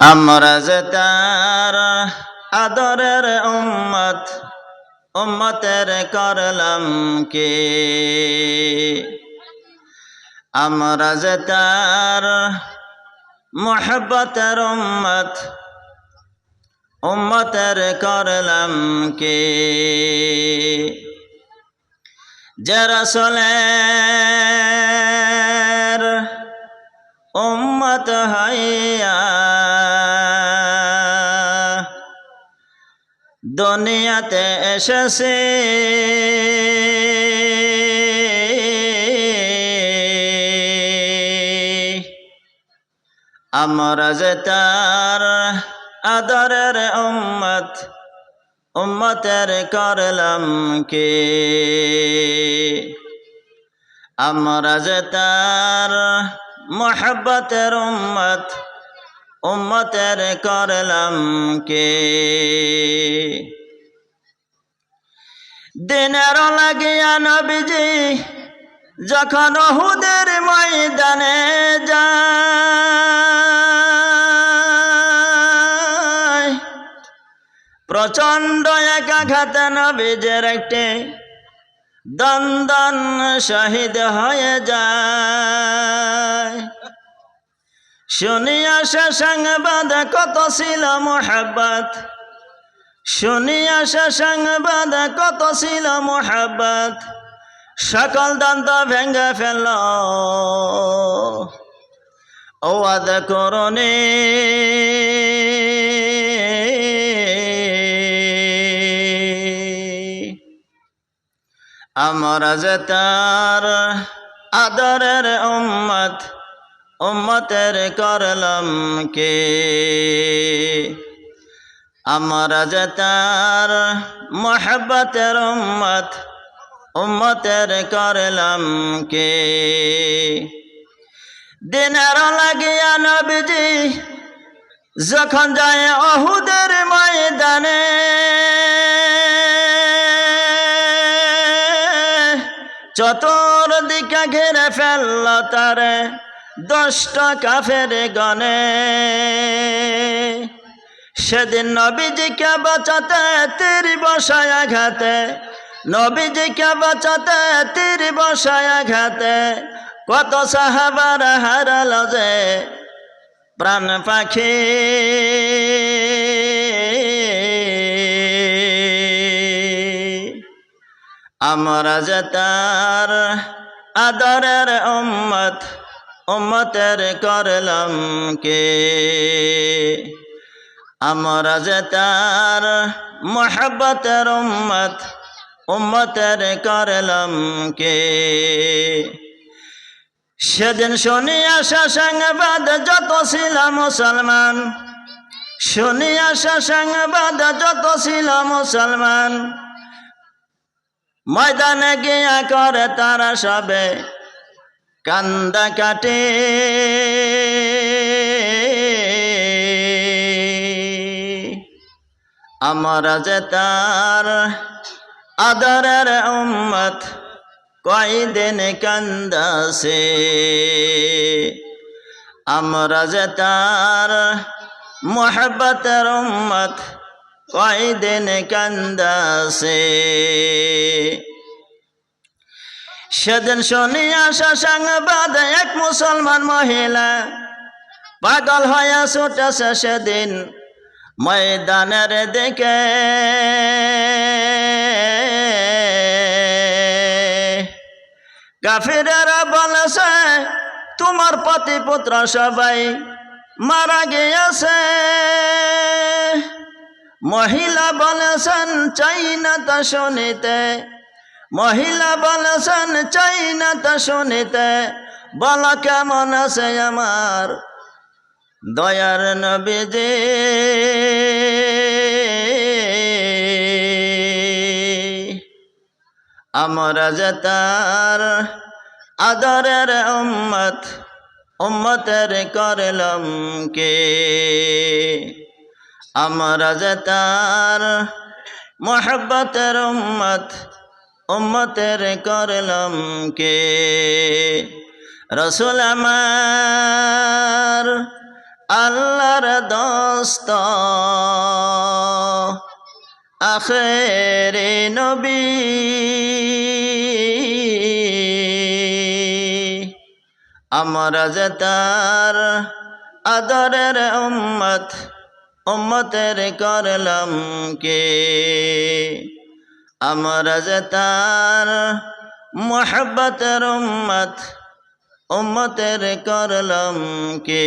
আমরা যে তার আদরের উম্মত, উম্মতের করলাম কে? আমরা যে তার মোহব্বতের উম্মত, উম্মতের করলাম কে? যে রসলের উম্মত হইয়া দুনিয়াতে এসেছে। আমরা যে তার আদরের উম্মত, উম্মতের করলাম কে? আমরা যে তার মোহব্বতের উম্মত উম্মতের করলাম কে? দিনের লাগিয়া নবীজি যখন হুদের ময়দানে যায়, প্রচণ্ড একাঘাত নবীজের একটি দন্দন শহীদ হয়ে যায়। শুনিয়া সে সংবাদ কত ছিল মোহাব্বত? শুনিয়া সে সংবাদ কত ছিল মোহাব্বত? সকল দন্ত ভেঙ্গে ফেল ও আদ করণে। আমরা যে তার আদরের উম্মত উম্মতের করলাম কে? আমরা যে তার মোহব্বতের উম্মত, উম্মতের করলাম কে? দিনের লাগিয়া নবীজি যখন যায় অহুদের ময়দানে চতুর দিকে ঘিরে ফেলল তারে। দশটা কাফের গনে সেদিন নবীজিকে বাঁচাতে তীর বসায় আঘাতে নবীজিকে বাঁচাতে তীর বসায় আঘাতে কত সাহাবার হারাল যে প্রাণ পাখি। আমরা যে তার আদরের উম্মত উম্মতের করলাম কে? আমরা যে তার মোহব্বতের উম্মত, উম্মতের করলাম কে? সেদিন শুনি আসা সংবাদ যত ছিল মুসলমান শুনি আসা সংবাদ যত ছিল মুসলমান, ময়দানে গিয়া করে তারা সবে কান্দা কাটে। আমরা যে তার আদরের উম্মত, কয়দিন কান্দাসে আমরা যে তার মোহব্বতের উম্মত, কয়দিন কান্দাসে সেদিন শুনি আসা সংবাদ এক মুসলমান মহিলা পাগল হয়ে ছুটেছে সেদিন ময়দানের দিকে। কাফিরেরা বলেছে, তোমার পতি পুত্র সবাই মারা গিয়েছে। মহিলা বলেছেন, চাই না তা শুনিতে। মহিলা বলেছেন, চাই না তা শুনিতে, বল কেমন আছে আমার দয়ার নবীজি। আমরা যে তার আদরের উম্মত, উম্মতের করলাম কে? আমরা যে তার মোহব্বতের উম্মত উম্মতের করলাম কে? রসুল আমার, আল্লাহর দোস্ত। আখেরে নবী। আমরা যে আদরের উম্মত, উম্মতের করলাম কে? আমরা যে তার মোহব্বতের উম্মত উম্মতের করলাম কে?